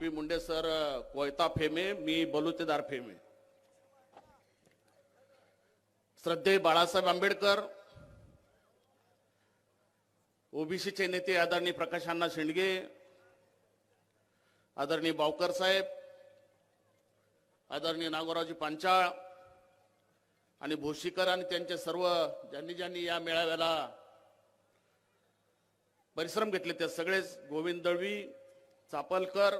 P Munde sir कोयता फेमे मी बलुतेदार फेमे. श्रद्धे बाळासाहेब आंबेडकर ओबीसीचे नेते आदरणीय प्रकाश अण्णा शेंडगे आदरणीय बावकर साहेब आदरणीय नागोरावजी पांचाळ आणि भोशीकर आणि त्यांचे सर्व ज्यांनी ज्यांनी या मेळाव्याला परिश्रम घेतले ते सगळेच गोविंद दळवी चापलकर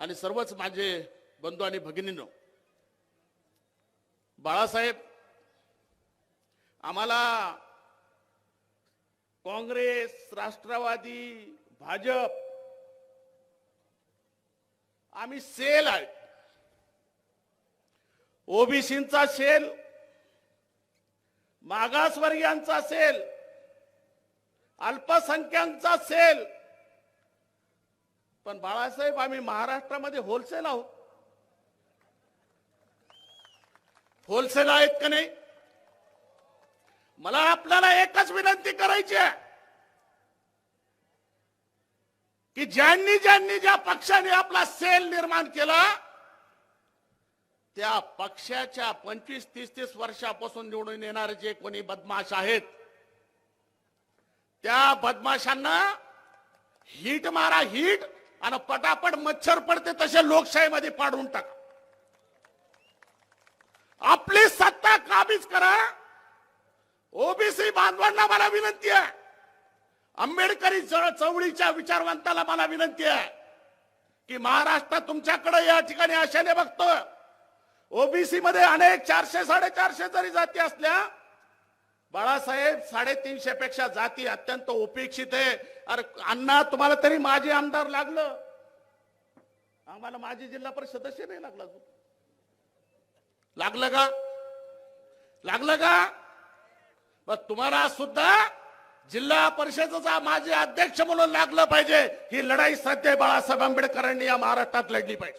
आणि सर्वच माझे बंधू आणि भगिनीनो बाळासाहेब आम्हाला काँग्रेस राष्ट्रवादी भाजप आम्ही सेल आहे. ओबीसींचा सेल मागासवर्गीयांचा सेल अल्पसंख्याकांचा सेल पण बाळासाहेब आम्ही महाराष्ट्रामध्ये होलसेल आहोत. होलसेल आहेत का नाही? मला आपल्याला एकच विनंती करायची आहे. की ज्यांनी ज्यांनी ज्या पक्षाने आपला सेल निर्माण केला त्या पक्षाच्या पंचवीस तीस तीस वर्षापासून निवडून येणारे जे कोणी बदमाश आहेत त्या बदमाशांना हिट मारा हिट आणि पटापट मच्छर पडते तसे लोकशाहीमध्ये पाडून टाका. आपली सत्ता काबीज करा. ओबीसी बांधवांना मला विनंती आहे. आंबेडकरी चळ- चळवळीच्या विचारवंताला मला विनंती आहे की महाराष्ट्र तुमच्याकडे या ठिकाणी आशेने बघतोय. ओबीसी मध्ये अनेक चारशे साडेचारशे जरी जाती असल्या बाळासाहेब साडेतीनशे पेक्षा जाती अत्यंत उपेक्षित आहे. अरे अण्णा तुम्हाला तरी माझे आमदार लागलं. आम्हाला माझी जिल्हा परिषद सदस्य नाही लागला अजून. लागलं का? लागलं का? मग तुम्हाला सुद्धा जिल्हा परिषदेचा माझे अध्यक्ष म्हणून लागलं पाहिजे. ही लढाई सध्या बाळासाहेब आंबेडकरांनी या महाराष्ट्रात लढली पाहिजे.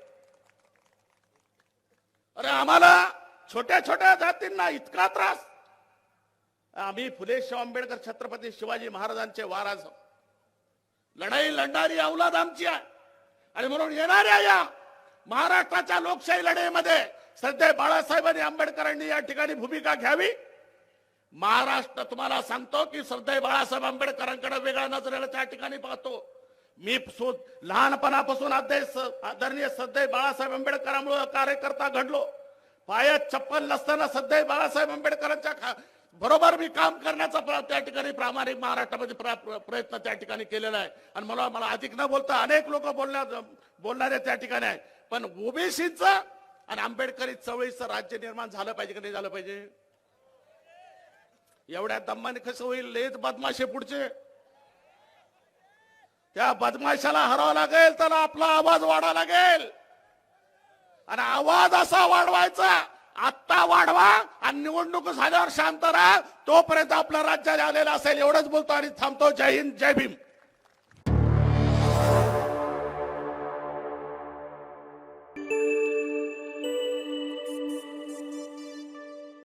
अरे आम्हाला छोट्या छोट्या जातींना इतका त्रास आम्ही फुले आंबेडकर छत्रपती शिवाजी महाराजांचे वाराज लढाई लढणारी अवलाद आमची आहे. आणि म्हणून येणाऱ्या या महाराष्ट्राच्या लोकशाही लढाईमध्ये सध्या बाळासाहेबांनी आंबेडकरांनी या ठिकाणी भूमिका घ्यावी. महाराष्ट्र तुम्हाला सांगतो की श्रद्धेय बाळासाहेब आंबेडकरांकडे वेगळ्या नजरेला त्या ठिकाणी पाहतो. मी लहानपणापासून अध्यक्ष आदरणीय सध्या बाळासाहेब आंबेडकरांमुळे कार्यकर्ता घडलो. पायात चप्पल नसताना सध्या बाळासाहेब आंबेडकरांच्या खा- बरोबर मी काम करण्याचा त्या ठिकाणी प्रामाणिक महाराष्ट्रामध्ये प्र- प्रयत्न त्या ठिकाणी केलेला आहे. आणि मला मला अधिक न बोलता अनेक लोक बोलण्या बोलणारे त्या ठिकाणी आहे. पण ओबीसीचं आणि आंबेडकरी चवळीचं राज्य निर्माण झालं पाहिजे की नाही झालं पाहिजे? एवढ्या दम्माने कसं होईल? लेत बदमाशे पुढचे. त्या बदमाशाला हरावं लागेल त्याला आपला आवाज वाढावा लागेल. आणि आवाज असा वाढवायचा आत्ता वाढवा आणि निवडणूक झाल्यावर शांत राहा. तोपर्यंत आपल्या राज्यात आलेला असेल एवढंच बोलतो आणि थांबतो. जय हिंद जय भीम.